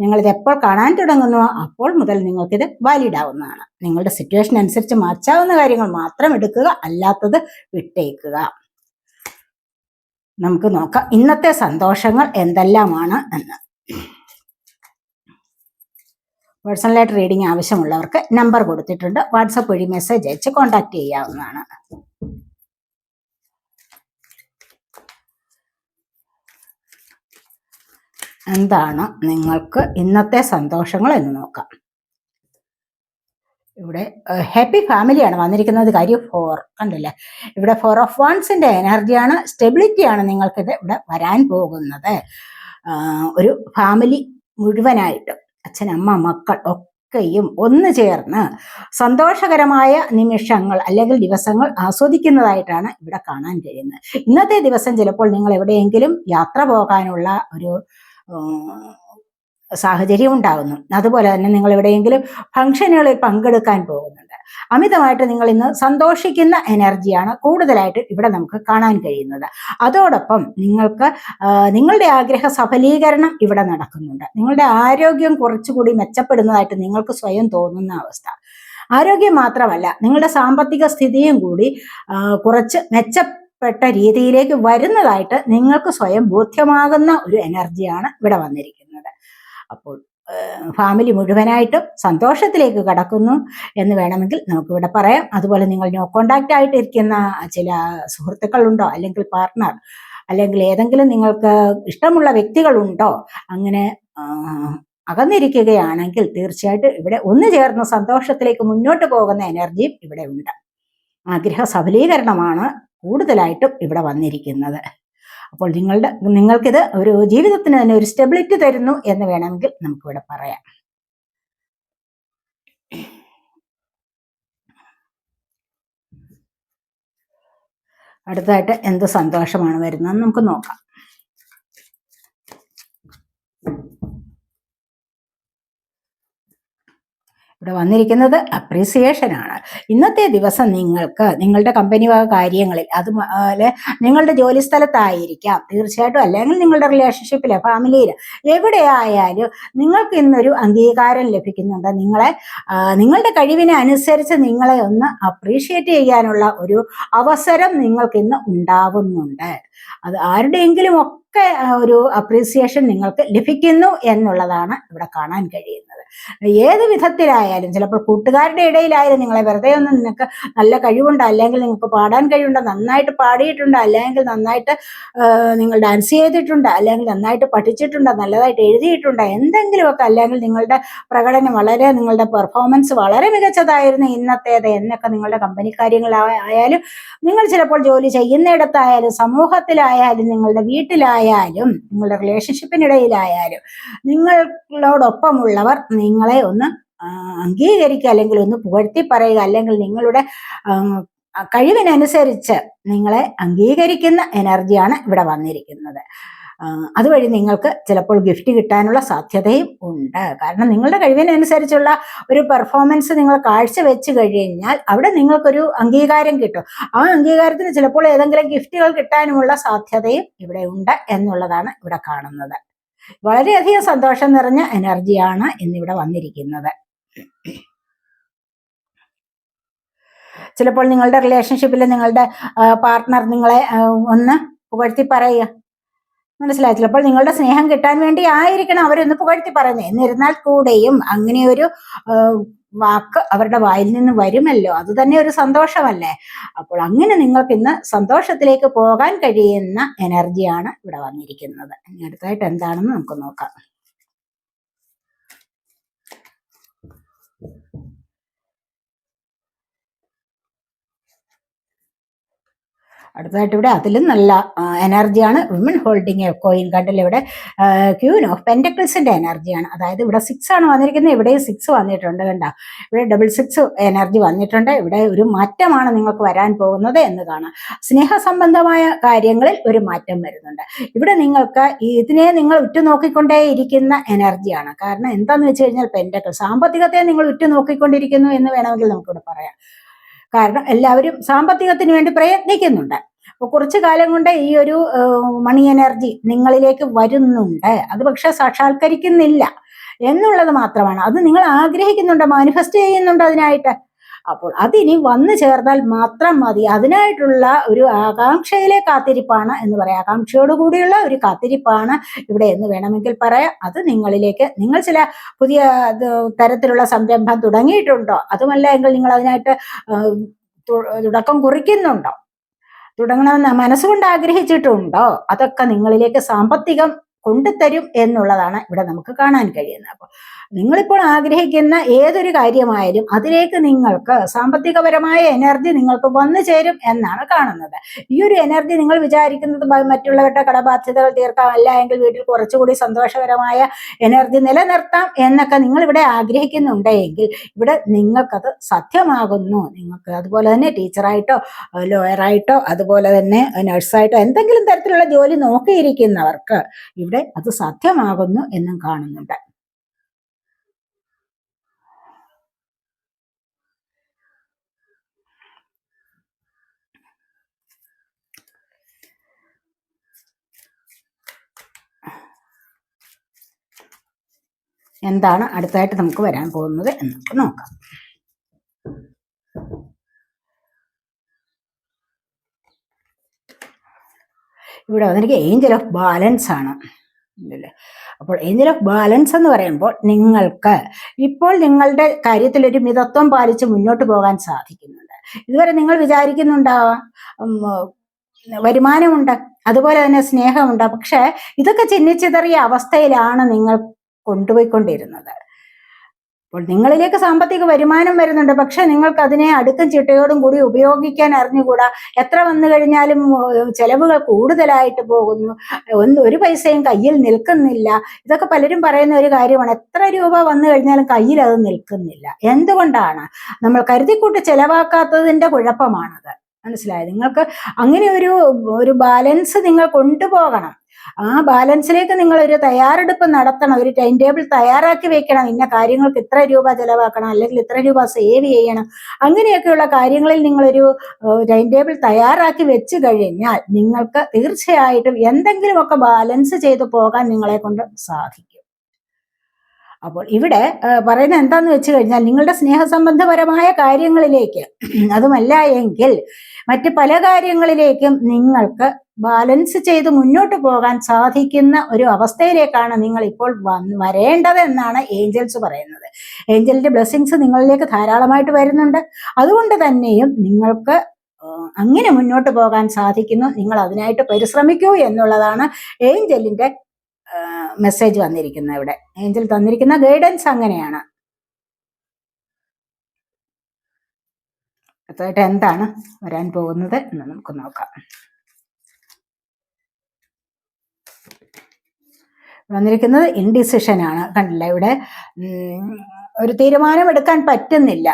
നിങ്ങളിത് എപ്പോൾ കാണാൻ തുടങ്ങുന്നുവോ അപ്പോൾ മുതൽ ഇത് വാലിഡ് ആവുന്നതാണ് നിങ്ങളുടെ സിറ്റുവേഷൻ അനുസരിച്ച് മാറ്റാവുന്ന കാര്യങ്ങൾ മാത്രം എടുക്കുക അല്ലാത്തത് വിട്ടേക്കുക. നമുക്ക് നോക്കാം. ഇന്നത്തെ സന്തോഷങ്ങൾ എന്തെല്ലാമാണ് എന്ന്. പേഴ്സണലായിട്ട് റീഡിംഗ് ആവശ്യമുള്ളവർക്ക് നമ്പർ കൊടുത്തിട്ടുണ്ട്. വാട്സപ്പ് വഴി മെസ്സേജ് അയച്ച് കോൺടാക്ട് ചെയ്യാവുന്നതാണ്. എന്താണ് നിങ്ങൾക്ക് ഇന്നത്തെ സന്തോഷങ്ങൾ എന്ന് നോക്കാം. ഇവിടെ ഹാപ്പി ഫാമിലിയാണ് വന്നിരിക്കുന്നത്. കാര്യം ഫോർ കണ്ടില്ലേ? ഇവിടെ ഫോർ ഓഫ് വൺസിന്റെ എനർജിയാണ് സ്റ്റെബിലിറ്റിയാണ് നിങ്ങൾക്കിത് ഇവിടെ വരാൻ പോകുന്നത്. ഒരു ഫാമിലി മുഴുവനായിട്ട് അച്ഛൻ അമ്മ മക്കൾ ഒക്കെയും ഒന്ന് ചേർന്ന് സന്തോഷകരമായ നിമിഷങ്ങൾ അല്ലെങ്കിൽ ദിവസങ്ങൾ ആസ്വദിക്കുന്നതായിട്ടാണ് ഇവിടെ കാണാൻ കഴിയുന്നത്. ഇന്നത്തെ ദിവസം ചിലപ്പോൾ നിങ്ങൾ എവിടെയെങ്കിലും യാത്ര പോകാനുള്ള ഒരു സാഹചര്യം ഉണ്ടാകുന്നു. അതുപോലെ തന്നെ നിങ്ങൾ എവിടെയെങ്കിലും ഫംഗ്ഷനുകളിൽ പങ്കെടുക്കാൻ പോകുന്നുണ്ട്. അമിതമായിട്ട് നിങ്ങൾ ഇന്ന് സന്തോഷിക്കുന്ന എനർജിയാണ് കൂടുതലായിട്ട് ഇവിടെ നമുക്ക് കാണാൻ കഴിയുന്നത്. അതോടൊപ്പം നിങ്ങൾക്ക് നിങ്ങളുടെ ആഗ്രഹ സഫലീകരണം ഇവിടെ നടക്കുന്നുണ്ട്. നിങ്ങളുടെ ആരോഗ്യം കുറച്ചുകൂടി മെച്ചപ്പെടുന്നതായിട്ട് നിങ്ങൾക്ക് സ്വയം തോന്നുന്ന അവസ്ഥ. ആരോഗ്യം മാത്രമല്ല നിങ്ങളുടെ സാമ്പത്തിക സ്ഥിതിയും കൂടി കുറച്ച് കുറച്ച് മെച്ചപ്പെട്ട രീതിയിലേക്ക് വരുന്നതായിട്ട് നിങ്ങൾക്ക് സ്വയം ബോധ്യമാകുന്ന ഒരു എനർജിയാണ് ഇവിടെ വന്നിരിക്കുന്നത്. അപ്പോൾ ഫാമിലി മുഴുവനായിട്ടും സന്തോഷത്തിലേക്ക് കടക്കുന്നു എന്ന് വേണമെങ്കിൽ നമുക്കിവിടെ പറയാം. അതുപോലെ നിങ്ങൾ നോ കോണ്ടാക്റ്റ് ആയിട്ടിരിക്കുന്ന ചില സുഹൃത്തുക്കളുണ്ടോ അല്ലെങ്കിൽ പാർട്ട്ണർ അല്ലെങ്കിൽ ഏതെങ്കിലും നിങ്ങൾക്ക് ഇഷ്ടമുള്ള വ്യക്തികളുണ്ടോ അങ്ങനെ അകന്നിരിക്കുകയാണെങ്കിൽ തീർച്ചയായിട്ടും ഇവിടെ ഒന്നു ചേർന്ന് സന്തോഷത്തിലേക്ക് മുന്നോട്ട് പോകുന്ന എനർജിയും ഇവിടെ ഉണ്ട്. ആഗ്രഹ സഫലീകരണമാണ് കൂടുതലായിട്ടും ഇവിടെ വന്നിരിക്കുന്നത്. അപ്പോൾ നിങ്ങളുടെ നിങ്ങൾക്കിത് ഒരു ജീവിതത്തിന് തന്നെ ഒരു സ്റ്റെബിലിറ്റി തരുന്നു എന്ന് വേണമെങ്കിൽ നമുക്കിവിടെ പറയാം. അടുത്തായിട്ട് എന്ത് സന്തോഷമാണ് വരുന്നതെന്ന് നമുക്ക് നോക്കാം. ഇവിടെ വന്നിരിക്കുന്നത് അപ്രീസിയേഷൻ ആണ്. ഇന്നത്തെ ദിവസം നിങ്ങൾക്ക് നിങ്ങളുടെ കമ്പനി വക കാര്യങ്ങളിൽ അതുപോലെ നിങ്ങളുടെ ജോലി സ്ഥലത്തായിരിക്കാം. തീർച്ചയായിട്ടും. അല്ലെങ്കിൽ നിങ്ങളുടെ റിലേഷൻഷിപ്പിൽ ഫാമിലിയിൽ എവിടെയായാലും നിങ്ങൾക്ക് ഇന്നൊരു അംഗീകാരം ലഭിക്കുന്നുണ്ട്. നിങ്ങളെ നിങ്ങളുടെ കഴിവിനെ അനുസരിച്ച് നിങ്ങളെ ഒന്ന് അപ്രീഷിയേറ്റ് ചെയ്യാനുള്ള ഒരു അവസരം നിങ്ങൾക്ക് ഇന്ന് ഉണ്ടാവുന്നുണ്ട്. അത് ആരുടെയെങ്കിലും ഒക്കെ ഒരു അപ്രീസിയേഷൻ നിങ്ങൾക്ക് ലഭിക്കുന്നു എന്നുള്ളതാണ് ഇവിടെ കാണാൻ കഴിയുന്നത്. ഏത് വിധത്തിലായാലും ചിലപ്പോൾ കൂട്ടുകാരുടെ ഇടയിലായാലും നിങ്ങളെ വെറുതെ ഒന്ന് നിങ്ങൾക്ക് നല്ല കഴിവുണ്ട്? അല്ലെങ്കിൽ നിങ്ങൾക്ക് പാടാൻ കഴിവുണ്ട്? നന്നായിട്ട് പാടിയിട്ടുണ്ട്? അല്ലെങ്കിൽ നന്നായിട്ട് നിങ്ങൾ ഡാൻസ് ചെയ്തിട്ടുണ്ട്? അല്ലെങ്കിൽ നന്നായിട്ട് പഠിച്ചിട്ടുണ്ട്? നല്ലതായിട്ട് എഴുതിയിട്ടുണ്ട്? എന്തെങ്കിലുമൊക്കെ അല്ലെങ്കിൽ നിങ്ങളുടെ പ്രകടനം വളരെ നിങ്ങളുടെ പെർഫോമൻസ് വളരെ മികച്ചതായിരുന്നു ഇന്നത്തേത് എന്നൊക്കെ നിങ്ങളുടെ കമ്പനി കാര്യങ്ങളായാലും നിങ്ങൾ ചിലപ്പോൾ ജോലി ചെയ്യുന്നിടത്തായാലും സമൂഹത്തിലായാലും നിങ്ങളുടെ വീട്ടിലായാലും നിങ്ങളുടെ റിലേഷൻഷിപ്പിനിടയിലായാലും നിങ്ങളോടൊപ്പമുള്ളവർ നിങ്ങളെ ഒന്ന് അംഗീകരിക്കുക അല്ലെങ്കിൽ ഒന്ന് പുകഴ്ത്തി പറയുക അല്ലെങ്കിൽ നിങ്ങളുടെ കഴിവിനനുസരിച്ച് നിങ്ങളെ അംഗീകരിക്കുന്ന എനർജിയാണ് ഇവിടെ വന്നിരിക്കുന്നത്. അതുവഴി നിങ്ങൾക്ക് ചിലപ്പോൾ ഗിഫ്റ്റ് കിട്ടാനുള്ള സാധ്യതയും ഉണ്ട്. കാരണം നിങ്ങളുടെ കഴിവിനനുസരിച്ചുള്ള ഒരു പെർഫോമൻസ് നിങ്ങൾ കാഴ്ചവെച്ച് കഴിഞ്ഞാൽ അവിടെ നിങ്ങൾക്കൊരു അംഗീകാരം കിട്ടും. ആ അംഗീകാരത്തിന് ചിലപ്പോൾ ഏതെങ്കിലും ഗിഫ്റ്റുകൾ കിട്ടാനുമുള്ള സാധ്യതയും ഇവിടെ ഉണ്ട് എന്നുള്ളതാണ് ഇവിടെ കാണുന്നത്. വളരെയധികം സന്തോഷം നിറഞ്ഞ എനർജിയാണ് ഇന്നിവിടെ വന്നിരിക്കുന്നത്. ചിലപ്പോൾ നിങ്ങളുടെ റിലേഷൻഷിപ്പിൽ നിങ്ങളുടെ പാർട്ട്ണർ നിങ്ങളെ ഒന്ന് പുകഴ്ത്തി പറയുക. മനസ്സിലായി? ചിലപ്പോൾ നിങ്ങളുടെ സ്നേഹം കിട്ടാൻ വേണ്ടി ആയിരിക്കണം അവരൊന്ന് പുകഴ്ത്തി പറയുന്നത്. എന്നിരുന്നാൽ കൂടെയും അങ്ങനെ ഒരു വാക്ക് അവരുടെ വായിൽ നിന്ന് വരുമല്ലോ. അത് തന്നെ ഒരു സന്തോഷമല്ലേ? അപ്പോൾ അങ്ങനെ നിങ്ങൾക്ക് ഇന്ന് സന്തോഷത്തിലേക്ക് പോകാൻ കഴിയുന്ന എനർജിയാണ് ഇവിടെ വന്നിരിക്കുന്നത്. ഇനി അടുത്തായിട്ട് എന്താണെന്ന് നമുക്ക് നോക്കാം. അടുത്തതായിട്ട് ഇവിടെ അതിലും നല്ല എനർജിയാണ്. വിമൻ ഹോൾഡിങ് എ കോയിൻ കണ്ടില്ല ഇവിടെ? ക്യൂൻ ഓഫ് പെന്റക്കിൾസിന്റെ എനർജിയാണ്. അതായത് ഇവിടെ സിക്സ് ആണ് വന്നിരിക്കുന്നത്. ഇവിടെയും സിക്സ് വന്നിട്ടുണ്ട് കണ്ട. ഇവിടെ ഡബിൾ സിക്സ് എനർജി വന്നിട്ടുണ്ട്. ഇവിടെ ഒരു മാറ്റമാണ് നിങ്ങൾക്ക് വരാൻ പോകുന്നത് എന്ന് കാണാം. സ്നേഹ സംബന്ധമായ കാര്യങ്ങളിൽ ഒരു മാറ്റം വരുന്നുണ്ട്. ഇവിടെ നിങ്ങൾക്ക് ഇതിനെ നിങ്ങൾ ഉറ്റുനോക്കിക്കൊണ്ടേ ഇരിക്കുന്ന എനർജിയാണ്. കാരണം എന്താന്ന് വെച്ച് കഴിഞ്ഞാൽ പെന്റക്കിൾ സാമ്പത്തികത്തെ നിങ്ങൾ ഉറ്റുനോക്കിക്കൊണ്ടിരിക്കുന്നു എന്ന് വേണമെങ്കിൽ നമുക്കിവിടെ പറയാം. കാരണം എല്ലാവരും സാമ്പത്തികത്തിന് വേണ്ടി പ്രയത്നിക്കുന്നുണ്ട്. കുറച്ചു കാലം കൊണ്ട് ഈ ഒരു മണി എനർജി നിങ്ങളിലേക്ക് വരുന്നുണ്ട്. അത് പക്ഷെ സാക്ഷാത്കരിക്കുന്നില്ല എന്നുള്ളത് മാത്രമാണ്. അത് നിങ്ങൾ ആഗ്രഹിക്കുന്നുണ്ട്? മാനിഫെസ്റ്റ് ചെയ്യുന്നുണ്ട് അതിനായിട്ട്? അപ്പോൾ അതിനി വന്നു ചേർന്നാൽ മാത്രം മതി. അതിനായിട്ടുള്ള ഒരു ആകാംക്ഷയിലെ കാത്തിരിപ്പാണ് എന്ന് പറയാം. ആകാംക്ഷയോട് കൂടിയുള്ള ഒരു കാത്തിരിപ്പാണ് ഇവിടെ എന്ന് വേണമെങ്കിൽ പറയാം. അത് നിങ്ങളിലേക്ക് നിങ്ങൾ ചില പുതിയ തരത്തിലുള്ള സംരംഭം തുടങ്ങിയിട്ടുണ്ടോ? അതുമല്ല എങ്കിൽ നിങ്ങൾ അതിനായിട്ട് തുടക്കം കുറിക്കുന്നുണ്ടോ? തുടങ്ങണമെന്ന് മനസ്സുകൊണ്ട് ആഗ്രഹിച്ചിട്ടുണ്ടോ? അതൊക്കെ നിങ്ങളിലേക്ക് സാമ്പത്തികം കൊണ്ടുതരും എന്നുള്ളതാണ് ഇവിടെ നമുക്ക് കാണാൻ കഴിയുന്നത്. അപ്പോൾ നിങ്ങളിപ്പോൾ ആഗ്രഹിക്കുന്ന ഏതൊരു കാര്യമായാലും അതിലേക്ക് നിങ്ങൾക്ക് സാമ്പത്തികപരമായ എനർജി നിങ്ങൾക്ക് വന്നു ചേരും എന്നാണ് കാണുന്നത്. ഈ ഒരു എനർജി നിങ്ങൾ വിചാരിക്കുന്നത് മറ്റുള്ളവരുടെ കടബാധ്യതകൾ തീർക്കാം അല്ല എങ്കിൽ വീട്ടിൽ കുറച്ചുകൂടി സന്തോഷകരമായ എനർജി നിലനിർത്താം എന്നൊക്കെ നിങ്ങൾ ഇവിടെ ആഗ്രഹിക്കുന്നുണ്ടെങ്കിൽ ഇവിടെ നിങ്ങൾക്കത് സത്യമാകുന്നു നിങ്ങൾക്ക് അതുപോലെ തന്നെ ടീച്ചറായിട്ടോ ലോയറായിട്ടോ അതുപോലെ തന്നെ നഴ്സായിട്ടോ എന്തെങ്കിലും തരത്തിലുള്ള ജോലി നോക്കിയിരിക്കുന്നവർക്ക് ഇവിടെ അത് സാധ്യമാകുന്നു എന്നും കാണുന്നുണ്ട്. എന്താണ് അടുത്തായിട്ട് നമുക്ക് വരാൻ പോകുന്നത് എന്ന് നോക്കാം. ഇവിടെ വന്നിരിക്കുക ഏഞ്ചൽ ഓഫ് ബാലൻസ് ആണ്. ഇല്ലല്ലേ. അപ്പോൾ ഏഞ്ചൽ ബാലൻസ് എന്ന് പറയുമ്പോൾ നിങ്ങൾക്ക് ഇപ്പോൾ നിങ്ങളുടെ കാര്യത്തിൽ ഒരു മിതത്വം പാലിച്ച് മുന്നോട്ട് പോകാൻ സാധിക്കുന്നുണ്ട്. ഇതുവരെ നിങ്ങൾ വിചാരിക്കുന്നുണ്ടാവാം വരുമാനമുണ്ട് അതുപോലെ തന്നെ സ്നേഹമുണ്ട്. പക്ഷെ ഇതൊക്കെ ചിന്നിച്ചിതറിയ അവസ്ഥയിലാണ് നിങ്ങൾ കൊണ്ടുപോയിക്കൊണ്ടിരുന്നത്. അപ്പോൾ നിങ്ങളിലേക്ക് സാമ്പത്തിക വരുമാനം വരുന്നുണ്ട്. പക്ഷെ നിങ്ങൾക്ക് അതിനെ അടുക്കും ചിട്ടയോടും കൂടി ഉപയോഗിക്കാൻ അറിഞ്ഞുകൂടാ? എത്ര വന്നു കഴിഞ്ഞാലും ചെലവുകൾ കൂടുതലായിട്ട് പോകുന്നു. ഒന്ന് ഒരു പൈസയും കയ്യിൽ നിൽക്കുന്നില്ല. ഇതൊക്കെ പലരും പറയുന്ന ഒരു കാര്യമാണ്. എത്ര രൂപ വന്നു കഴിഞ്ഞാലും കയ്യിൽ അത് നിൽക്കുന്നില്ല. എന്തുകൊണ്ടാണ്? നമ്മൾ കരുതിക്കൂട്ട് ചെലവാക്കാത്തതിന്റെ കുഴപ്പമാണത്. മനസ്സിലായത് നിങ്ങൾക്ക് അങ്ങനെ ഒരു ഒരു ബാലൻസ് നിങ്ങൾ കൊണ്ടുപോകണം. ആ ബാലൻസിലേക്ക് നിങ്ങൾ ഒരു തയ്യാറെടുപ്പ് നടത്തണം ഒരു ടൈം ടേബിൾ തയ്യാറാക്കി വെക്കണം ഇന്ന കാര്യങ്ങൾക്ക് ഇത്ര രൂപ ചെലവാക്കണം അല്ലെങ്കിൽ ഇത്ര രൂപ സേവ് ചെയ്യണം അങ്ങനെയൊക്കെയുള്ള കാര്യങ്ങളിൽ നിങ്ങളൊരു ടൈം ടേബിൾ തയ്യാറാക്കി വെച്ച് കഴിഞ്ഞാൽ നിങ്ങൾക്ക് തീർച്ചയായിട്ടും എന്തെങ്കിലുമൊക്കെ ബാലൻസ് ചെയ്തു പോകാൻ നിങ്ങളെ കൊണ്ട് സാധിക്കും. അപ്പോൾ ഇവിടെ പറയുന്നത് എന്താന്ന് വെച്ച് കഴിഞ്ഞാൽ നിങ്ങളുടെ സ്നേഹസംബന്ധപരമായ കാര്യങ്ങളിലേക്ക് അതുമല്ല എങ്കിൽ മറ്റ് പല കാര്യങ്ങളിലേക്കും നിങ്ങൾക്ക് ബാലൻസ് ചെയ്ത് മുന്നോട്ട് പോകാൻ സാധിക്കുന്ന ഒരു അവസ്ഥയിലേക്കാണ് നിങ്ങൾ ഇപ്പോൾ വരേണ്ടത് എന്നാണ് ഏഞ്ചൽസ് പറയുന്നത്. ഏഞ്ചലിന്റെ ബ്ലെസ്സിങ്സ് നിങ്ങളിലേക്ക് ധാരാളമായിട്ട് വരുന്നുണ്ട്. അതുകൊണ്ട് തന്നെയും നിങ്ങൾക്ക് അങ്ങനെ മുന്നോട്ട് പോകാൻ സാധിക്കുന്നു. നിങ്ങൾ അതിനായിട്ട് പരിശ്രമിക്കൂ എന്നുള്ളതാണ് ഏഞ്ചലിന്റെ മെസ്സേജ് വന്നിരിക്കുന്നത് ഇവിടെ. ഏഞ്ചൽ തന്നിരിക്കുന്ന ഗൈഡൻസ് അങ്ങനെയാണ്. അടുത്തായിട്ട് എന്താണ് വരാൻ പോകുന്നത് എന്ന് നമുക്ക് നോക്കാം. വന്നിരിക്കുന്നത് ഇൻഡിസിഷനാണ് കണ്ടില്ല? ഇവിടെ ഒരു തീരുമാനം എടുക്കാൻ പറ്റുന്നില്ല.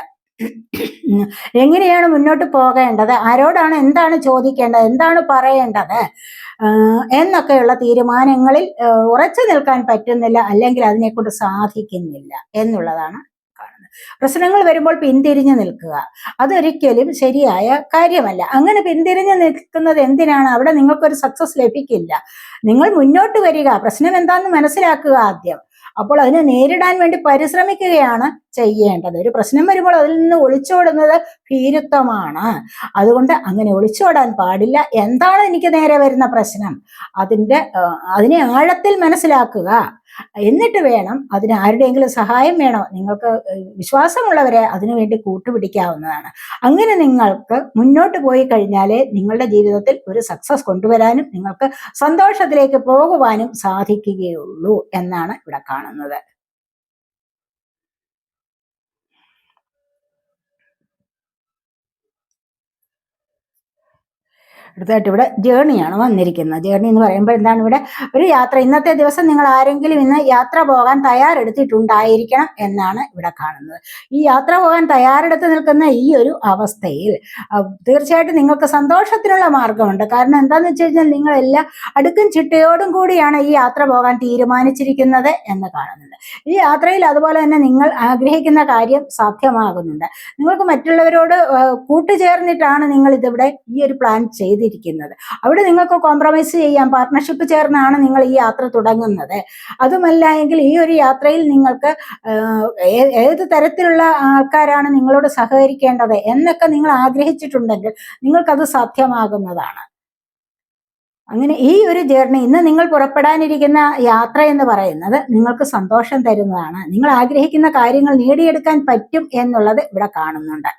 എങ്ങനെയാണ് മുന്നോട്ട് പോകേണ്ടത്? ആരോടാണ് എന്താണ് ചോദിക്കേണ്ടത്? എന്താണ് പറയേണ്ടത്? എന്നൊക്കെയുള്ള തീരുമാനങ്ങളിൽ ഉറച്ചു നിൽക്കാൻ പറ്റുന്നില്ല അല്ലെങ്കിൽ അതിനെക്കൊണ്ട് സാധിക്കുന്നില്ല എന്നുള്ളതാണ് പ്രശ്നങ്ങൾ വരുമ്പോൾ പിന്തിരിഞ്ഞു നിൽക്കുക. അതൊരിക്കലും ശരിയായ കാര്യമല്ല. അങ്ങനെ പിന്തിരിഞ്ഞു നിൽക്കുന്നത് എന്തിനാണ്? അവിടെ നിങ്ങൾക്കൊരു സക്സസ് ലഭിക്കില്ല. നിങ്ങൾ മുന്നോട്ട് വരിക. പ്രശ്നം എന്താണെന്ന് മനസ്സിലാക്കുക ആദ്യം. അപ്പോൾ അതിനെ നേരിടാൻ വേണ്ടി പരിശ്രമിക്കുകയാണ് ചെയ്യേണ്ടത്. ഒരു പ്രശ്നം വരുമ്പോൾ അതിൽ നിന്ന് ഒളിച്ചോടുന്നത് ഭീരുത്വമാണ്. അതുകൊണ്ട് അങ്ങനെ ഒളിച്ചോടാൻ പാടില്ല. എന്താണ് എനിക്ക് നേരെ വരുന്ന പ്രശ്നം? അതിന്റെ അതിനെ ആഴത്തിൽ മനസ്സിലാക്കുക. എന്നിട്ട് വേണം അതിന് ആരുടെയെങ്കിലും സഹായം വേണോ. നിങ്ങൾക്ക് വിശ്വാസമുള്ളവരെ അതിനുവേണ്ടി കൂട്ടുപിടിക്കാവുന്നതാണ്. അങ്ങനെ നിങ്ങൾക്ക് മുന്നോട്ട് പോയി കഴിഞ്ഞാലേ നിങ്ങളുടെ ജീവിതത്തിൽ ഒരു സക്സസ് കൊണ്ടുവരാനും നിങ്ങൾക്ക് സന്തോഷത്തിലേക്ക് പോകുവാനും സാധിക്കുകയുള്ളൂ എന്നാണ് ഇവിടെ കാണുന്നത്. അടുത്തായിട്ട് ഇവിടെ ജേണിയാണ് വന്നിരിക്കുന്നത്. ജേണി എന്ന് പറയുമ്പോൾ എന്താണ് ഇവിടെ ഒരു യാത്ര. ഇന്നത്തെ ദിവസം നിങ്ങൾ ആരെങ്കിലും ഇന്ന് യാത്ര പോകാൻ തയ്യാറെടുത്തിട്ടുണ്ടായിരിക്കണം എന്നാണ് ഇവിടെ കാണുന്നത്. ഈ യാത്ര പോകാൻ തയ്യാറെടുത്ത് നിൽക്കുന്ന ഈ ഒരു അവസ്ഥയിൽ തീർച്ചയായിട്ടും നിങ്ങൾക്ക് സന്തോഷത്തിനുള്ള മാർഗമുണ്ട്. കാരണം എന്താണെന്ന് വെച്ച് കഴിഞ്ഞാൽ നിങ്ങളെല്ലാം അടുക്കും ചിട്ടയോടും കൂടിയാണ് ഈ യാത്ര പോകാൻ തീരുമാനിച്ചിരിക്കുന്നത് എന്ന് കാണുന്നുണ്ട് ഈ യാത്രയിൽ അതുപോലെ തന്നെ നിങ്ങൾ ആഗ്രഹിക്കുന്ന കാര്യം സാധ്യമാകുന്നുണ്ട്. നിങ്ങൾക്ക് മറ്റുള്ളവരോട് കൂട്ടുചേർന്നിട്ടാണ് നിങ്ങൾ ഇതിവിടെ ഈ ഒരു പ്ലാൻ ചെയ്തിരിക്കുന്നത്. അവിടെ നിങ്ങൾക്ക് കോംപ്രമൈസ് ചെയ്യാം. പാർട്ട്ണർഷിപ്പ് ചേർന്നാണ് നിങ്ങൾ ഈ യാത്ര തുടങ്ങുന്നത്. അതുമല്ല എങ്കിൽ ഈ ഒരു യാത്രയിൽ നിങ്ങൾക്ക് ഏത് തരത്തിലുള്ള ആൾക്കാരാണ് നിങ്ങളോട് സഹകരിക്കേണ്ടത് എന്നൊക്കെ നിങ്ങൾ ആഗ്രഹിച്ചിട്ടുണ്ടെങ്കിൽ നിങ്ങൾക്കത് സാധ്യമാകുന്നതാണ്. അങ്ങനെ ഈ ഒരു ജേർണി ഇന്ന് നിങ്ങൾ പുറപ്പെടാനിരിക്കുന്ന യാത്ര എന്ന് പറയുന്നത് നിങ്ങൾക്ക് സന്തോഷം തരുന്നതാണ്. നിങ്ങൾ ആഗ്രഹിക്കുന്ന കാര്യങ്ങൾ നേടിയെടുക്കാൻ പറ്റും എന്നുള്ളത് ഇവിടെ കാണുന്നുണ്ട്.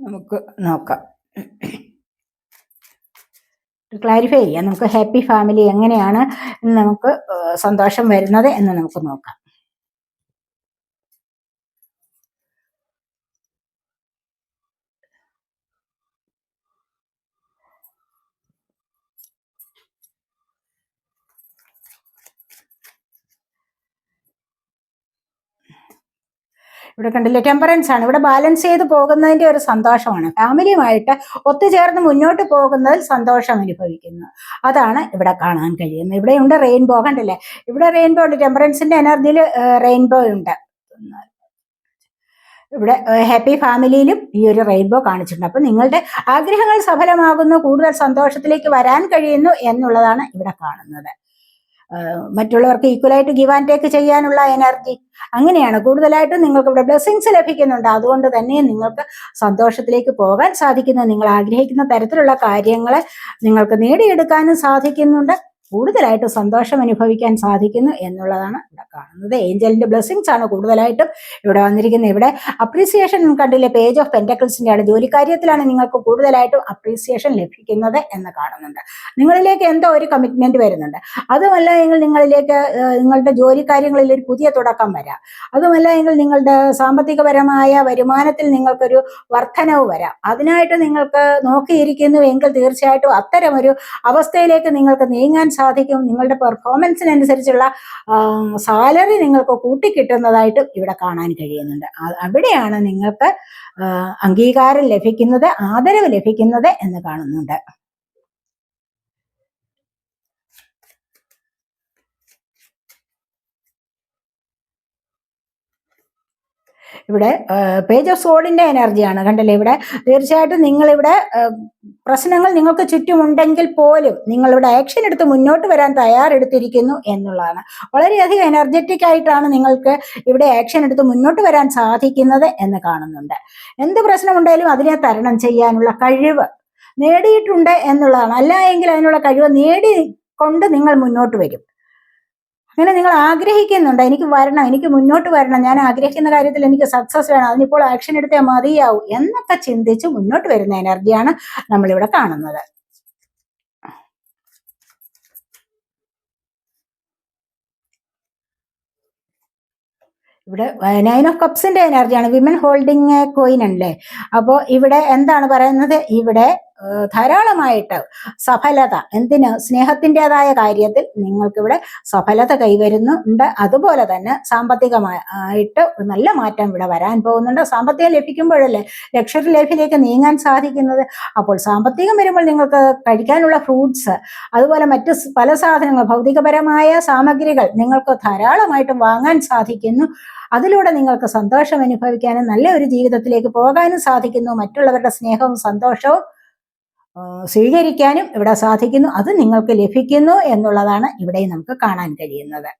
നമുക്ക് നോക്കാം. ക്ലാരിഫൈ ചെയ്യാം. നമുക്ക് ഹാപ്പി ഫാമിലി എങ്ങനെയാണ് നമുക്ക് സന്തോഷം വരുന്നത് എന്ന് നമുക്ക് നോക്കാം. ഇവിടെ കണ്ടില്ലേ? ടെമ്പറൻസ് ആണ്. ഇവിടെ ബാലൻസ് ചെയ്ത് പോകുന്നതിന്റെ ഒരു സന്തോഷമാണ്. ഫാമിലിയുമായിട്ട് ഒത്തുചേർന്ന് മുന്നോട്ട് പോകുന്നതിൽ സന്തോഷം അനുഭവിക്കുന്നു. അതാണ് ഇവിടെ കാണാൻ കഴിയുന്നത്. ഇവിടെ ഉണ്ട് റെയിൻബോ കണ്ടില്ലേ? ഇവിടെ റെയിൻബോ ഉണ്ട്. ടെമ്പറൻസിന്റെ എനർജിയിൽ റെയിൻബോ ഉണ്ട്. ഇവിടെ ഹാപ്പി ഫാമിലിയിലും ഈ ഒരു റെയിൻബോ കാണിച്ചിട്ടുണ്ട്. അപ്പൊ നിങ്ങളുടെ ആഗ്രഹങ്ങൾ സഫലമാകുന്നു കൂടുതൽ സന്തോഷത്തിലേക്ക് വരാൻ കഴിയുന്നു എന്നുള്ളതാണ് ഇവിടെ കാണുന്നത്. മറ്റുള്ളവർക്ക് ഈക്വലായിട്ട് ഗിവ് ആൻഡ് ടേക്ക് ചെയ്യാനുള്ള എനർജി അങ്ങനെയാണ്. കൂടുതലായിട്ടും നിങ്ങൾക്ക് ഇവിടെ ബ്ലെസ്സിങ്സ് ലഭിക്കുന്നുണ്ട്. അതുകൊണ്ട് തന്നെ നിങ്ങൾക്ക് സന്തോഷത്തിലേക്ക് പോകാൻ സാധിക്കുന്നു. നിങ്ങൾ ആഗ്രഹിക്കുന്ന തരത്തിലുള്ള കാര്യങ്ങൾ നിങ്ങൾക്ക് നേടിയെടുക്കാനും സാധിക്കുന്നുണ്ട്. കൂടുതലായിട്ട് സന്തോഷം അനുഭവിക്കാൻ സാധിക്കുന്നു എന്നുള്ളതാണ് ഇവിടെ കാണുന്നത്. ഏഞ്ചലിന്റെ ബ്ലെസ്സിങ്സ് ആണ് കൂടുതലായിട്ടും ഇവിടെ വന്നിരിക്കുന്നത്. ഇവിടെ അപ്രീസിയേഷൻ കണ്ടില്ലേ? പേജ് ഓഫ് പെന്റക്കിൾസിന്റെ ആണ്. ജോലിക്കാര്യത്തിലാണ് നിങ്ങൾക്ക് കൂടുതലായിട്ടും അപ്രീസിയേഷൻ ലഭിക്കുന്നത് എന്ന് കാണുന്നുണ്ട്. നിങ്ങളിലേക്ക് എന്തോ ഒരു കമ്മിറ്റ്മെന്റ് വരുന്നുണ്ട്. അതുമല്ല എങ്കിൽ നിങ്ങളിലേക്ക് നിങ്ങളുടെ ജോലി കാര്യങ്ങളിൽ ഒരു പുതിയ തുടക്കം വരാം. അതുമല്ല എങ്കിൽ നിങ്ങളുടെ സാമ്പത്തികപരമായ വരുമാനത്തിൽ നിങ്ങൾക്കൊരു വർധനവ് വരാം. അതിനായിട്ട് നിങ്ങൾക്ക് നോക്കിയിരിക്കുന്നു എങ്കിൽ തീർച്ചയായിട്ടും അത്തരമൊരു അവസ്ഥയിലേക്ക് നിങ്ങൾക്ക് നീങ്ങാൻ സാധിക്കും. നിങ്ങളുടെ പെർഫോമൻസിനനുസരിച്ചുള്ള സാലറി നിങ്ങൾക്ക് കൂട്ടിക്കിട്ടുന്നതായിട്ട് ഇവിടെ കാണാൻ കഴിയുന്നുണ്ട്. അവിടെയാണ് നിങ്ങൾക്ക് അംഗീകാരം ലഭിക്കുന്നത് ആദരവ് ലഭിക്കുന്നത് എന്ന് കാണുന്നുണ്ട്. ഇവിടെ പേജ് ഓഫ് സോഡിന്റെ എനർജിയാണ് കണ്ടല്ലേ ഇവിടെ? തീർച്ചയായിട്ടും നിങ്ങളിവിടെ പ്രശ്നങ്ങൾ നിങ്ങൾക്ക് ചുറ്റുമുണ്ടെങ്കിൽ പോലും നിങ്ങളിവിടെ ആക്ഷൻ എടുത്ത് മുന്നോട്ട് വരാൻ തയ്യാറെടുത്തിരിക്കുന്നു എന്നുള്ളതാണ്. വളരെയധികം എനർജറ്റിക് ആയിട്ടാണ് നിങ്ങൾക്ക് ഇവിടെ ആക്ഷൻ എടുത്ത് മുന്നോട്ട് വരാൻ സാധിക്കുന്നത് എന്ന് കാണുന്നുണ്ട്. എന്ത് പ്രശ്നമുണ്ടായാലും അതിനെ തരണം ചെയ്യാനുള്ള കഴിവ് നേടിയിട്ടുണ്ട് എന്നുള്ളതാണ്. അല്ല എങ്കിൽ അതിനുള്ള കഴിവ് നേടി കൊണ്ട് നിങ്ങൾ മുന്നോട്ട് വരും. അങ്ങനെ നിങ്ങൾ ആഗ്രഹിക്കുന്നുണ്ട്. എനിക്ക് വരണം എനിക്ക് മുന്നോട്ട് വരണം. ഞാൻ ആഗ്രഹിക്കുന്ന കാര്യത്തിൽ എനിക്ക് സക്സസ് വേണം. അതിനിപ്പോൾ ആക്ഷൻ എടുത്താൽ മതിയാവും എന്നൊക്കെ ചിന്തിച്ച് മുന്നോട്ട് വരുന്ന എനർജിയാണ് നമ്മളിവിടെ കാണുന്നത്. ഇവിടെ നൈൻ ഓഫ് കപ്സിന്റെ എനർജിയാണ് വിമൻ ഹോൾഡിങ് എ കോയിൻ അല്ലേ? അപ്പോൾ ഇവിടെ എന്താണ് പറയുന്നത്? ഇവിടെ ധാരാളമായിട്ട് സഫലത എന്തിന്? സ്നേഹത്തിന്റെതായ കാര്യത്തിൽ നിങ്ങൾക്കിവിടെ സഫലത കൈവരുന്നുണ്ട്. അതുപോലെ തന്നെ സാമ്പത്തികമായിട്ട് നല്ല മാറ്റം ഇവിടെ വരാൻ പോകുന്നുണ്ട്. സാമ്പത്തികം ലഭിക്കുമ്പോഴല്ലേ ലക്ഷറി ലൈഫിലേക്ക് നീങ്ങാൻ സാധിക്കുന്നത്? അപ്പോൾ സാമ്പത്തികം വരുമ്പോൾ നിങ്ങൾക്ക് കഴിക്കാനുള്ള ഫ്രൂട്ട്സ് അതുപോലെ മറ്റ് പല സാധനങ്ങൾ ഭൗതികപരമായ സാമഗ്രികൾ നിങ്ങൾക്ക് ധാരാളമായിട്ട് വാങ്ങാൻ സാധിക്കുന്നു. അതിലൂടെ നിങ്ങൾക്ക് സന്തോഷം അനുഭവിക്കാനും നല്ല ഒരു ജീവിതത്തിലേക്ക് പോകാനും സാധിക്കുന്നു. മറ്റുള്ളവരുടെ സ്നേഹവും സന്തോഷവും സ്വീകരിക്കാനും ഇവിടെ സാധിക്കുന്നു. അത് നിങ്ങൾക്ക് ലഭിക്കുന്നു എന്നുള്ളതാണ് ഇവിടെ നമുക്ക് കാണാൻ കഴിയുന്നത്.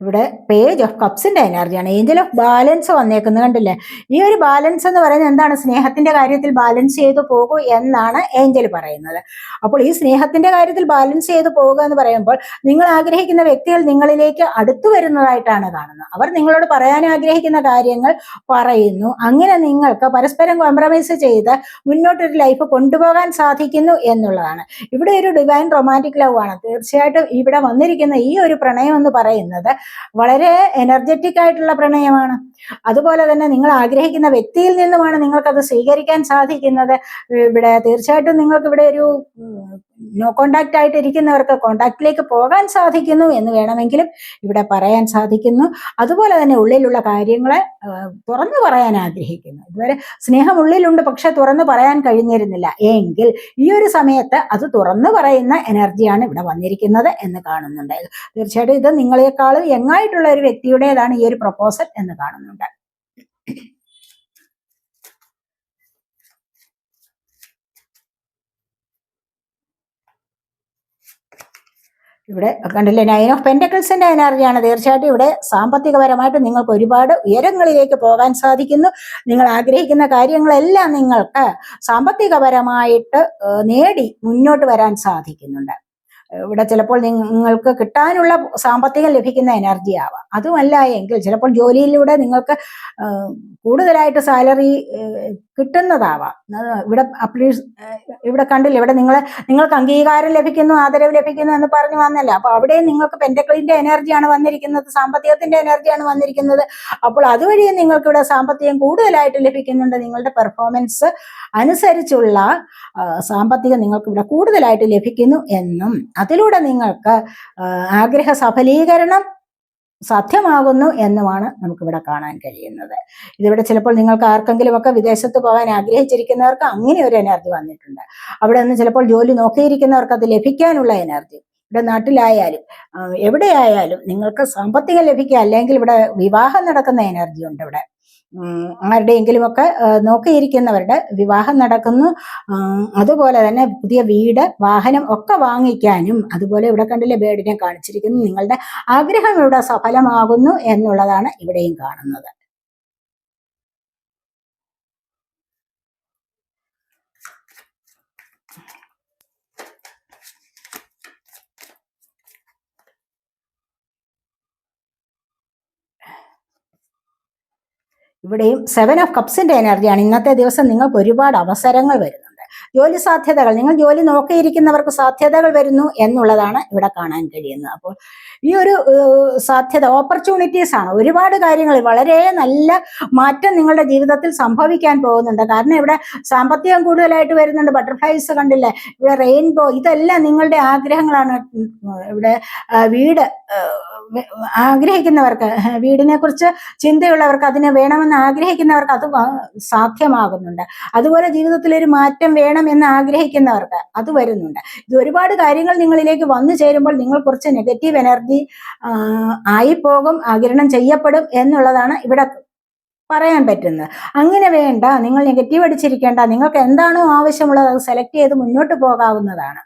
ഇവിടെ പേജ് ഓഫ് കപ്സിന്റെ എനർജിയാണ് ഏഞ്ചൽ ഓഫ് ബാലൻസ് വന്നേക്കുന്നത് കണ്ടില്ലേ? ഈ ഒരു ബാലൻസ് എന്ന് പറയുന്നത് എന്താണ്? സ്നേഹത്തിന്റെ കാര്യത്തിൽ ബാലൻസ് ചെയ്തു പോകൂ എന്നാണ് ഏഞ്ചൽ പറയുന്നത്. അപ്പോൾ ഈ സ്നേഹത്തിന്റെ കാര്യത്തിൽ ബാലൻസ് ചെയ്തു പോകുക എന്ന് പറയുമ്പോൾ നിങ്ങൾ ആഗ്രഹിക്കുന്ന വ്യക്തികൾ നിങ്ങളിലേക്ക് അടുത്തു വരുന്നതായിട്ടാണ് കാണുന്നത്. അവർ നിങ്ങളോട് പറയാൻ ആഗ്രഹിക്കുന്ന കാര്യങ്ങൾ പറയുന്നു. അങ്ങനെ നിങ്ങൾക്ക് പരസ്പരം കോംപ്രമൈസ് ചെയ്ത് മുന്നോട്ടൊരു ലൈഫ് കൊണ്ടുപോകാൻ സാധിക്കുന്നു എന്നുള്ളതാണ്. ഇവിടെ ഒരു ഡിവൈൻ റൊമാന്റിക് ലവ് ആണ്. തീർച്ചയായിട്ടും ഇവിടെ വന്നിരിക്കുന്ന ഈ ഒരു പ്രണയം എന്ന് പറയുന്നത് വളരെ എനർജറ്റിക് ആയിട്ടുള്ള പ്രണയമാണ്. അതുപോലെ തന്നെ നിങ്ങൾ ആഗ്രഹിക്കുന്ന വ്യക്തിയിൽ നിന്നുമാണ് നിങ്ങൾക്കത് സ്വീകരിക്കാൻ സാധിക്കുന്നത്. ഇവിടെ തീർച്ചയായിട്ടും നിങ്ങൾക്ക് ഇവിടെ ഒരു നോ കോണ്ടാക്ട് ആയിട്ടിരിക്കുന്നവർക്ക് കോണ്ടാക്റ്റിലേക്ക് പോകാൻ സാധിക്കുന്നു എന്ന് വേണമെങ്കിലും ഇവിടെ പറയാൻ സാധിക്കുന്നു. അതുപോലെ തന്നെ ഉള്ളിലുള്ള കാര്യങ്ങളെ തുറന്നു പറയാൻ ആഗ്രഹിക്കുന്നു. ഇതുവരെ സ്നേഹം ഉള്ളിലുണ്ട് പക്ഷെ തുറന്നു പറയാൻ കഴിഞ്ഞിരുന്നില്ല. എങ്കിൽ ഈ ഒരു സമയത്ത് അത് തുറന്നു പറയുന്ന എനർജിയാണ് ഇവിടെ വന്നിരിക്കുന്നത് എന്ന് കാണുന്നുണ്ട്. തീർച്ചയായിട്ടും ഇത് നിങ്ങളെക്കാളും യങ്ങായിട്ടുള്ള ഒരു വ്യക്തിയുടേതാണ് ഈ ഒരു പ്രപ്പോസൽ എന്ന് കാണുന്നുണ്ട്. ഇവിടെ കണ്ടില്ലേ നയൻ ഓഫ് പെന്റക്കിൾസിന്റെ എനർജിയാണ് തീർച്ചയായിട്ടും ഇവിടെ സാമ്പത്തികപരമായിട്ട് നിങ്ങൾക്ക് ഒരുപാട് ഉയരങ്ങളിലേക്ക് പോകാൻ സാധിക്കുന്നു. നിങ്ങൾ ആഗ്രഹിക്കുന്ന കാര്യങ്ങളെല്ലാം നിങ്ങൾക്ക് സാമ്പത്തികപരമായിട്ട് നേടി മുന്നോട്ട് വരാൻ സാധിക്കുന്നുണ്ട്. ഇവിടെ ചിലപ്പോൾ നിങ്ങൾക്ക് കിട്ടാനുള്ള സാമ്പത്തികം ലഭിക്കുന്ന എനർജി ആവാം. അതുമല്ല എങ്കിൽ ചിലപ്പോൾ ജോലിയിലൂടെ നിങ്ങൾക്ക് കൂടുതലായിട്ട് സാലറി കിട്ടുന്നതാവാം. ഇവിടെ അപ്ലീസ് ഇവിടെ കണ്ടില്ല ഇവിടെ നിങ്ങൾ നിങ്ങൾക്ക് അംഗീകാരം ലഭിക്കുന്നു ആദരവ് ലഭിക്കുന്നു എന്ന് പറഞ്ഞു വന്നല്ല? അപ്പൊ അവിടെ നിങ്ങൾക്ക് പെൻഡക്ലിന്റെ എനർജിയാണ് വന്നിരിക്കുന്നത് സാമ്പത്തികത്തിന്റെ എനർജിയാണ് വന്നിരിക്കുന്നത്. അപ്പോൾ അതുവഴിയും നിങ്ങൾക്ക് ഇവിടെ സാമ്പത്തികം കൂടുതലായിട്ട് ലഭിക്കുന്നുണ്ട്. നിങ്ങളുടെ പെർഫോമൻസ് അനുസരിച്ചുള്ള സാമ്പത്തികം നിങ്ങൾക്ക് ഇവിടെ കൂടുതലായിട്ട് ലഭിക്കുന്നു എന്നും അതിലൂടെ നിങ്ങൾക്ക് ആഗ്രഹ സഫലീകരണം സാധ്യമാകുന്നു എന്നുമാണ് നമുക്കിവിടെ കാണാൻ കഴിയുന്നത്. ഇതിവിടെ ചിലപ്പോൾ നിങ്ങൾക്ക് ആർക്കെങ്കിലുമൊക്കെ വിദേശത്ത് പോകാൻ ആഗ്രഹിച്ചിരിക്കുന്നവർക്ക് അങ്ങനെ ഒരു എനർജി വന്നിട്ടുണ്ട്. അവിടെ നിന്ന് ചിലപ്പോൾ ജോലി നോക്കിയിരിക്കുന്നവർക്ക് അത് ലഭിക്കാനുള്ള എനർജി. ഇവിടെ നാട്ടിലായാലും എവിടെയായാലും നിങ്ങൾക്ക് സാമ്പത്തികം ലഭിക്കുക അല്ലെങ്കിൽ ഇവിടെ വിവാഹം നടക്കുന്ന എനർജി ഉണ്ട് ഇവിടെ. ആരുടെയെങ്കിലുമൊക്കെ നോക്കിയിരിക്കുന്നവരുടെ വിവാഹം നടക്കുന്നു. അതുപോലെ തന്നെ പുതിയ വീട് വാഹനം ഒക്കെ വാങ്ങിക്കാനും അതുപോലെ ഇവിടെ കണ്ടില്ലേ ബേഡിനെ കാണിച്ചിരിക്കുന്നു. നിങ്ങളുടെ ആഗ്രഹം ഇവിടെ സഫലമാകുന്നു എന്നുള്ളതാണ് ഇവിടെയും കാണുന്നത്. ഇവിടെയും സെവൻ ഓഫ് കപ്സിന്റെ എനർജിയാണ് ഇന്നത്തെ ദിവസം നിങ്ങൾക്ക് ഒരുപാട് അവസരങ്ങൾ വരുന്നുണ്ട്. ജോലി സാധ്യതകൾ നിങ്ങൾ ജോലി നോക്കിയിരിക്കുന്നവർക്ക് സാധ്യതകൾ വരുന്നു എന്നുള്ളതാണ് ഇവിടെ കാണാൻ കഴിയുന്നത്. അപ്പോൾ ഈ ഒരു സാധ്യത ഓപ്പർച്യൂണിറ്റീസ് ആണ്. ഒരുപാട് കാര്യങ്ങൾ വളരെ നല്ല മാറ്റം നിങ്ങളുടെ ജീവിതത്തിൽ സംഭവിക്കാൻ പോകുന്നുണ്ട്. കാരണം ഇവിടെ സാമ്പത്തികം കൂടുതലായിട്ട് വരുന്നുണ്ട്. ബട്ടർഫ്ലൈസ് കണ്ടില്ലേ? ഇവിടെ റെയിൻബോ ഇതെല്ലാം നിങ്ങളുടെ ആഗ്രഹങ്ങളാണ്. ഇവിടെ വീട് ആഗ്രഹിക്കുന്നവർക്ക് വീടിനെ കുറിച്ച് ചിന്തയുള്ളവർക്ക് അതിനെ വേണമെന്ന് ആഗ്രഹിക്കുന്നവർക്ക് അത് സാധ്യമാകുന്നുണ്ട്. അതുപോലെ ജീവിതത്തിൽ ഒരു മാറ്റം വേണം എന്ന് ആഗ്രഹിക്കുന്നവർക്ക് അത് വരുന്നുണ്ട്. ഇത് ഒരുപാട് കാര്യങ്ങൾ നിങ്ങളിലേക്ക് വന്നു ചേരുമ്പോൾ നിങ്ങൾ കുറച്ച് നെഗറ്റീവ് എനർജി ആയി പോകും ആകിരണം ചെയ്യപ്പെടും എന്നുള്ളതാണ് ഇവിടെ പറയാൻ പറ്റുന്നത്. അങ്ങനെ വേണ്ട നിങ്ങൾ നെഗറ്റീവ് അടിച്ചിരിക്കേണ്ട നിങ്ങൾക്ക് എന്താണോ ആവശ്യമുള്ളത് അത് സെലക്ട് ചെയ്ത് മുന്നോട്ട് പോകാവുന്നതാണ്.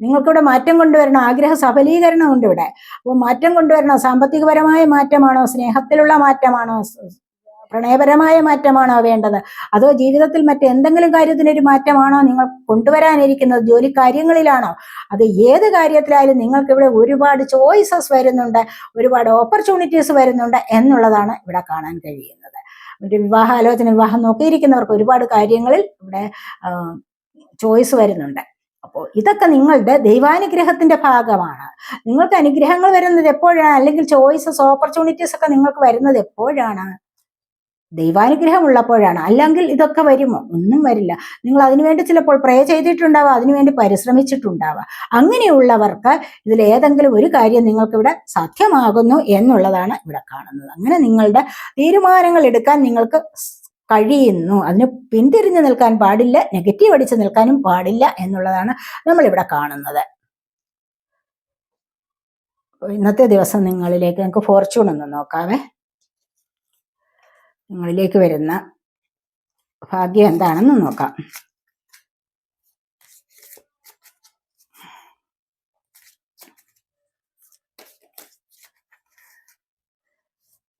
നിങ്ങൾക്കിവിടെ മാറ്റം കൊണ്ടുവരണം. ആഗ്രഹ സഫലീകരണം ഉണ്ട് ഇവിടെ. അപ്പോൾ മാറ്റം കൊണ്ടുവരണം. സാമ്പത്തികപരമായ മാറ്റമാണോ? സ്നേഹത്തിലുള്ള മാറ്റമാണോ? പ്രണയപരമായ മാറ്റമാണോ വേണ്ടത്? അതോ ജീവിതത്തിൽ മറ്റെന്തെങ്കിലും കാര്യത്തിനൊരു മാറ്റമാണോ നിങ്ങൾ കൊണ്ടുവരാനിരിക്കുന്നത്? ജോലി കാര്യങ്ങളിലാണോ? അത് ഏത് കാര്യത്തിലായാലും നിങ്ങൾക്കിവിടെ ഒരുപാട് ചോയ്സസ് വരുന്നുണ്ട്. ഒരുപാട് ഓപ്പർച്യൂണിറ്റീസ് വരുന്നുണ്ട് എന്നുള്ളതാണ് ഇവിടെ കാണാൻ കഴിയുന്നത്. ഒരു വിവാഹാലോചന വിവാഹം നോക്കിയിരിക്കുന്നവർക്ക് ഒരുപാട് കാര്യങ്ങളിൽ ഇവിടെ ചോയ്സ് വരുന്നുണ്ട്. അപ്പോൾ ഇതൊക്കെ നിങ്ങളുടെ ദൈവാനുഗ്രഹത്തിന്റെ ഭാഗമാണ്. നിങ്ങൾക്ക് അനുഗ്രഹങ്ങൾ വരുന്നത് എപ്പോഴാണ്? അല്ലെങ്കിൽ ചോയ്സസ് ഓപ്പർച്യൂണിറ്റീസ് ഒക്കെ നിങ്ങൾക്ക് വരുന്നത് എപ്പോഴാണ്? ദൈവാനുഗ്രഹം ഉള്ളപ്പോഴാണ്. അല്ലെങ്കിൽ ഇതൊക്കെ വരുമോ? ഒന്നും വരില്ല. നിങ്ങൾ അതിനുവേണ്ടി ചിലപ്പോൾ പ്രേ ചെയ്തിട്ടുണ്ടാവുക അതിനുവേണ്ടി പരിശ്രമിച്ചിട്ടുണ്ടാവുക അങ്ങനെയുള്ളവർക്ക് ഇതിൽ ഏതെങ്കിലും ഒരു കാര്യം നിങ്ങൾക്ക് ഇവിടെ സാധ്യമാകുന്നു എന്നുള്ളതാണ് ഇവിടെ കാണുന്നത്. അങ്ങനെ നിങ്ങളുടെ തീരുമാനങ്ങൾ എടുക്കാൻ നിങ്ങൾക്ക് കഴിയുന്നു. അതിന് പിന്തിരിഞ്ഞു നിൽക്കാൻ പാടില്ല നെഗറ്റീവ് അടിച്ചു നിൽക്കാനും പാടില്ല എന്നുള്ളതാണ് നമ്മളിവിടെ കാണുന്നത്. ഇന്നത്തെ ദിവസം നിങ്ങളിലേക്ക് നിങ്ങൾക്ക് ഫോർച്യൂൺ ഒന്ന് നോക്കാവേ. നിങ്ങളിലേക്ക് വരുന്ന ഭാഗ്യം എന്താണെന്ന് നോക്കാം.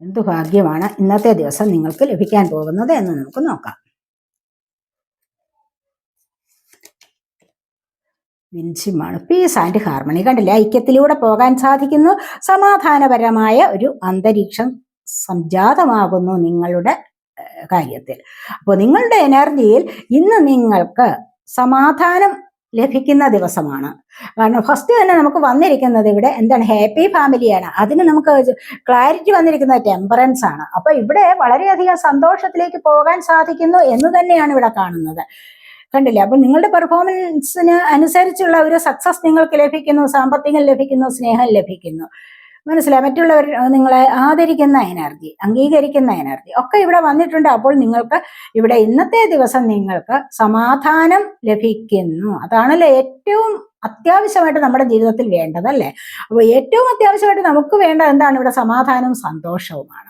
എന്തു ഭാഗ്യമാണ് ഇന്നത്തെ ദിവസം നിങ്ങൾക്ക് ലഭിക്കാൻ പോകുന്നത് എന്ന് നമുക്ക് നോക്കാം. വിൻസിമാണ് പീസ് ആൻഡ് ഹാർമണി കണ്ടില്ല? ഐക്യത്തിലൂടെ പോകാൻ സാധിക്കുന്നു. സമാധാനപരമായ ഒരു അന്തരീക്ഷം സംജാതമാകുന്നു നിങ്ങളുടെ കാര്യത്തിൽ. അപ്പോൾ നിങ്ങളുടെ എനർജിയിൽ ഇന്ന് നിങ്ങൾക്ക് സമാധാനം ലഭിക്കുന്ന ദിവസമാണ്. കാരണം ഫസ്റ്റ് തന്നെ നമുക്ക് വന്നിരിക്കുന്നത് ഇവിടെ എന്താണ്? ഹാപ്പി ഫാമിലിയാണ് അതിന് നമുക്ക് ക്ലാരിറ്റി വന്നിരിക്കുന്നത് ടെമ്പറൻസ് ആണ്. അപ്പൊ ഇവിടെ വളരെയധികം സന്തോഷത്തിലേക്ക് പോകാൻ സാധിക്കുന്നു എന്ന് തന്നെയാണ് ഇവിടെ കാണുന്നത്. കണ്ടില്ലേ? അപ്പൊ നിങ്ങളുടെ പെർഫോമൻസിന് അനുസരിച്ചുള്ള ഒരു സക്സസ് നിങ്ങൾക്ക് ലഭിക്കുന്നു സാമ്പത്തികം ലഭിക്കുന്നു സ്നേഹം ലഭിക്കുന്നു. മനസ്സിലായി. മറ്റുള്ളവർ നിങ്ങളെ ആദരിക്കുന്ന എനർജി അംഗീകരിക്കുന്ന എനർജി ഒക്കെ ഇവിടെ വന്നിട്ടുണ്ട്. അപ്പോൾ നിങ്ങൾക്ക് ഇവിടെ ഇന്നത്തെ ദിവസം നിങ്ങൾക്ക് സമാധാനം ലഭിക്കുന്നു. അതാണല്ലോ ഏറ്റവും അത്യാവശ്യമായിട്ട് നമ്മുടെ ജീവിതത്തിൽ വേണ്ടതല്ലേ? അപ്പോൾ ഏറ്റവും അത്യാവശ്യമായിട്ട് നമുക്ക് വേണ്ട എന്താണ്? ഇവിടെ സമാധാനവും സന്തോഷവുമാണ്.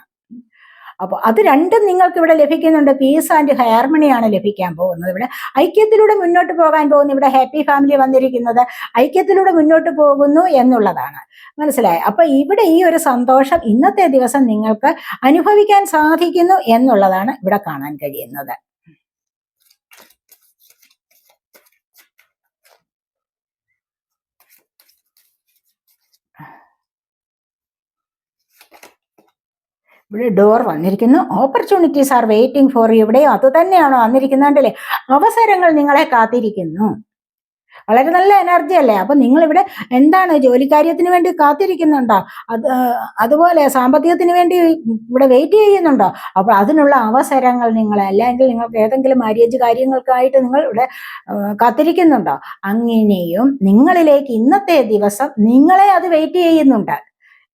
അപ്പോൾ അത് രണ്ടും നിങ്ങൾക്ക് ഇവിടെ ലഭിക്കുന്നുണ്ട്. പീസ് ആൻഡ് ഹാർമണിയാണ് ലഭിക്കാൻ പോകുന്നത് ഇവിടെ. ഐക്യത്തിലൂടെ മുന്നോട്ട് പോകാൻ പോകുന്നു ഇവിടെ ഹാപ്പി ഫാമിലി വന്നിരിക്കുന്നത് ഐക്യത്തിലൂടെ മുന്നോട്ട് പോകുന്നു എന്നുള്ളതാണ്. മനസ്സിലായി? അപ്പൊ ഇവിടെ ഈ ഒരു സന്തോഷം ഇന്നത്തെ ദിവസം നിങ്ങൾക്ക് അനുഭവിക്കാൻ സാധിക്കുന്നു എന്നുള്ളതാണ് ഇവിടെ കാണാൻ കഴിയുന്നത്. ഇവിടെ ഡോർ വന്നിരിക്കുന്നു. Opportunities are waiting for you ഇവിടെ അത് തന്നെയാണോ വന്നിരിക്കുന്നുണ്ടല്ലേ അവസരങ്ങൾ നിങ്ങളെ കാത്തിരിക്കുന്നു. വളരെ നല്ല എനർജി അല്ലേ? അപ്പൊ നിങ്ങൾ ഇവിടെ എന്താണ് ജോലിക്കാര്യത്തിന് വേണ്ടി കാത്തിരിക്കുന്നുണ്ടോ? അത് അതുപോലെ സാമ്പത്തികത്തിന് വേണ്ടി ഇവിടെ വെയിറ്റ് ചെയ്യുന്നുണ്ടോ? അപ്പോൾ അതിനുള്ള അവസരങ്ങൾ നിങ്ങൾ അല്ലെങ്കിൽ നിങ്ങൾക്ക് ഏതെങ്കിലും മാര്യേജ് കാര്യങ്ങൾക്കായിട്ട് നിങ്ങൾ ഇവിടെ കാത്തിരിക്കുന്നുണ്ടോ? അങ്ങനെയും നിങ്ങളിലേക്ക് ഇന്നത്തെ ദിവസം നിങ്ങളെ അത് വെയിറ്റ് ചെയ്യുന്നുണ്ട്.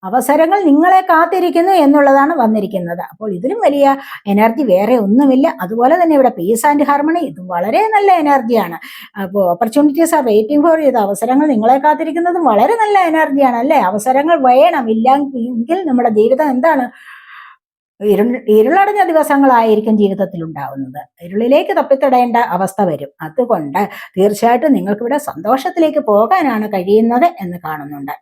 അവസരങ്ങൾ നിങ്ങളെ കാത്തിരിക്കുന്നു എന്നുള്ളതാണ് വന്നിരിക്കുന്നത്. അപ്പോൾ ഇതിലും വലിയ എനർജി വേറെ ഒന്നുമില്ല. അതുപോലെ തന്നെ ഇവിടെ പീസ് ആൻഡ് ഹാർമണി ഇതും വളരെ നല്ല എനർജിയാണ് അപ്പോൾ ഓപ്പർച്യൂണിറ്റീസ് ആർ വെയിറ്റിംഗ് ഫോർ ഇത് അവസരങ്ങൾ നിങ്ങളെ കാത്തിരിക്കുന്നതും വളരെ നല്ല എനർജിയാണ് അല്ലേ? അവസരങ്ങൾ വേണം. ഇല്ല എങ്കിൽ നമ്മുടെ ജീവിതം എന്താണ്? ഇരു ഇരുളടഞ്ഞ ദിവസങ്ങളായിരിക്കും ജീവിതത്തിൽ ഉണ്ടാവുന്നത്. ഇരുളിലേക്ക് തപ്പിത്തടയേണ്ട അവസ്ഥ വരും. അതുകൊണ്ട് തീർച്ചയായിട്ടും നിങ്ങൾക്കിവിടെ സന്തോഷത്തിലേക്ക് പോകാനാണ് കഴിയുന്നത് എന്ന് കാണുന്നുണ്ട്.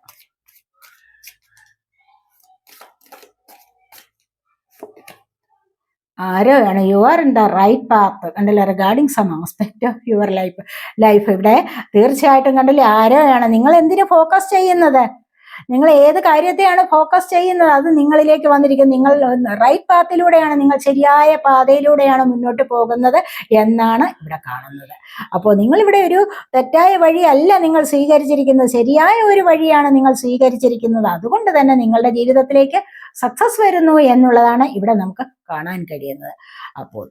ആരോയാണ് you are in the right path കണ്ടില്ലേ? Regarding some aspect of your life life ഇവിടെ തീർച്ചയായിട്ടും കണ്ടില്ലേ? ആരോയാണ് നിങ്ങൾ എന്തിനു ഫോക്കസ് ചെയ്യുന്നത്? നിങ്ങൾ ഏത് കാര്യത്തെയാണ് ഫോക്കസ് ചെയ്യുന്നത്? അത് നിങ്ങളിലേക്ക് വന്നിരിക്കും നിങ്ങൾ റൈറ്റ് പാത്തിലൂടെയാണ് നിങ്ങൾ ശരിയായ പാതയിലൂടെയാണ് മുന്നോട്ട് പോകുന്നത് എന്നാണ് ഇവിടെ കാണുന്നത്. അപ്പോൾ നിങ്ങൾ ഇവിടെ ഒരു തെറ്റായ വഴിയല്ല നിങ്ങൾ സ്വീകരിച്ചിരിക്കുന്നത്. ശരിയായ ഒരു വഴിയാണ് നിങ്ങൾ സ്വീകരിച്ചിരിക്കുന്നത്. അതുകൊണ്ട് തന്നെ നിങ്ങളുടെ ജീവിതത്തിലേക്ക് സക്സസ് വരുന്നു എന്നുള്ളതാണ് ഇവിടെ നമുക്ക് കാണാൻ കഴിയുന്നത്. അപ്പോൾ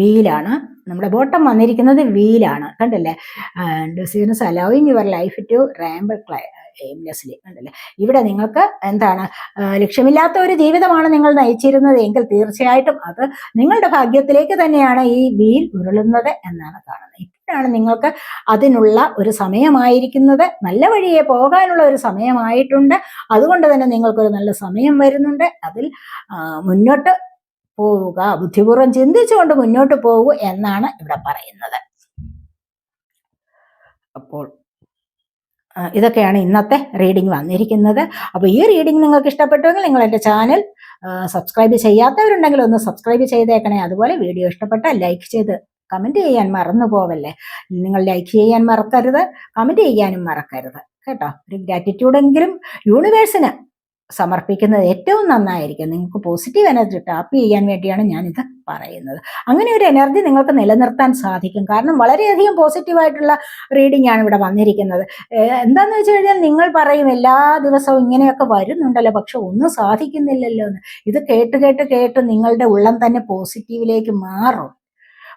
വീലാണ്. നമ്മുടെ ബോട്ടം വന്നിരിക്കുന്നത് വീലാണ്. കണ്ടല്ലേ? And allowing your life to ramble aimlessly കണ്ടല്ലേ? ഇവിടെ നിങ്ങൾക്ക് എന്താണ്? ലക്ഷ്യമില്ലാത്ത ഒരു ജീവിതമാണ് നിങ്ങൾ നയിച്ചിരുന്നത് എങ്കിൽ തീർച്ചയായിട്ടും അത് നിങ്ങളുടെ ഭാഗ്യത്തിലേക്ക് തന്നെയാണ് ഈ വീൽ ഉരുളുന്നത് എന്നാണ് കാണുന്നത്. ഇപ്പോഴാണ് നിങ്ങൾക്ക് അതിനുള്ള ഒരു സമയമായിരിക്കുന്നത്. നല്ല വഴിയെ പോകാനുള്ള ഒരു സമയമായിട്ടുണ്ട്. അതുകൊണ്ട് തന്നെ നിങ്ങൾക്കൊരു നല്ല സമയം വരുന്നുണ്ട്. അതിൽ മുന്നോട്ട് പോവുക ബുദ്ധിപൂർവം ചിന്തിച്ചുകൊണ്ട് മുന്നോട്ട് പോകൂ എന്നാണ് ഇവിടെ പറയുന്നത്. അപ്പോൾ ഇതൊക്കെയാണ് ഇന്നത്തെ റീഡിംഗ് വന്നിരിക്കുന്നത്. അപ്പോൾ ഈ റീഡിംഗ് നിങ്ങൾക്ക് ഇഷ്ടപ്പെട്ടുവെങ്കിൽ നിങ്ങൾ എന്റെ ചാനൽ സബ്സ്ക്രൈബ് ചെയ്യാത്തവരുണ്ടെങ്കിൽ ഒന്ന് സബ്സ്ക്രൈബ് ചെയ്തേക്കണേ. അതുപോലെ വീഡിയോ ഇഷ്ടപ്പെട്ടാൽ ലൈക്ക് ചെയ്ത് കമന്റ് ചെയ്യാൻ മറന്നു പോവല്ലേ? നിങ്ങൾ ലൈക്ക് ചെയ്യാൻ മറക്കരുത് കമന്റ് ചെയ്യാനും മറക്കരുത്. കേട്ടോ? ഒരു ഗ്രാറ്റിറ്റ്യൂഡെങ്കിലും യൂണിവേഴ്സിന് സമർപ്പിക്കുന്നത് ഏറ്റവും നന്നായിരിക്കും. നിങ്ങൾക്ക് പോസിറ്റീവ് എനർജി ടാപ്പ് ചെയ്യാൻ വേണ്ടിയാണ് ഞാനിത് പറയുന്നത്. അങ്ങനെ ഒരു എനർജി നിങ്ങൾക്ക് നിലനിർത്താൻ സാധിക്കും. കാരണം വളരെയധികം പോസിറ്റീവായിട്ടുള്ള റീഡിംഗ് ആണ് ഇവിടെ വന്നിരിക്കുന്നത്. എന്താണെന്ന് വെച്ച് കഴിഞ്ഞാൽ നിങ്ങൾ പറയും എല്ലാ ദിവസവും ഇങ്ങനെയൊക്കെ വരുന്നുണ്ടല്ലോ പക്ഷെ ഒന്നും സാധിക്കുന്നില്ലല്ലോ എന്ന് ഇത് കേട്ട് കേട്ട് കേട്ട് നിങ്ങളുടെ ഉള്ളം തന്നെ പോസിറ്റീവിലേക്ക് മാറും.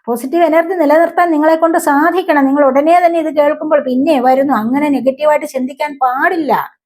പോസിറ്റീവ് എനർജി നിലനിർത്താൻ നിങ്ങളെ കൊണ്ട് സാധിക്കണം. നിങ്ങൾ ഉടനെ തന്നെ ഇത് കേൾക്കുമ്പോൾ പിന്നെ വരുന്നു. അങ്ങനെ നെഗറ്റീവായിട്ട് ചിന്തിക്കാൻ പാടില്ല.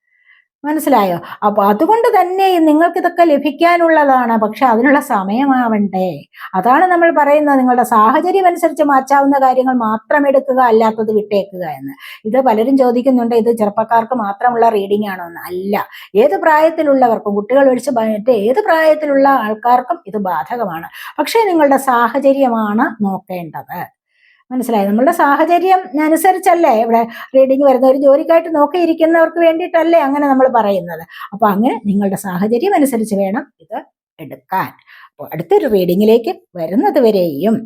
മനസ്സിലായോ? അപ്പൊ അതുകൊണ്ട് തന്നെ നിങ്ങൾക്ക് ഇതൊക്കെ ലഭിക്കാനുള്ളതാണ്. പക്ഷെ അതിനുള്ള സമയമാവണ്ടേ. അതാണ് നമ്മൾ പറയുന്നത്. നിങ്ങളുടെ സാഹചര്യം അനുസരിച്ച് മാറ്റാവുന്ന കാര്യങ്ങൾ മാത്രം എടുക്കുക അല്ലാത്തത് വിട്ടേക്കുക എന്ന്. ഇത് പലരും ചോദിക്കുന്നുണ്ട് ഇത് ചെറുപ്പക്കാർക്ക് മാത്രമുള്ള റീഡിംഗ് ആണോ എന്ന്. അല്ല. ഏത് പ്രായത്തിലുള്ളവർക്കും കുട്ടികൾ ഒഴിച്ച് മറ്റേ ഏത് പ്രായത്തിലുള്ള ആൾക്കാർക്കും ഇത് ബാധകമാണ്. പക്ഷേ നിങ്ങളുടെ സാഹചര്യമാണ് നോക്കേണ്ടത്. മനസ്സിലായി. നമ്മളുടെ സാഹചര്യം അനുസരിച്ചല്ലേ ഇവിടെ റീഡിങ് വരുന്ന ഒരു ജോലിക്കായിട്ട് നോക്കിയിരിക്കുന്നവർക്ക് വേണ്ടിയിട്ടല്ലേ അങ്ങനെ നമ്മൾ പറയുന്നത്. അപ്പൊ അങ്ങനെ നിങ്ങളുടെ സാഹചര്യം അനുസരിച്ച് വേണം ഇത് എടുക്കാൻ. അപ്പോൾ അടുത്തൊരു റീഡിങ്ങിലേക്ക് വരുന്നത് വരെയും.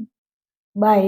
ബൈ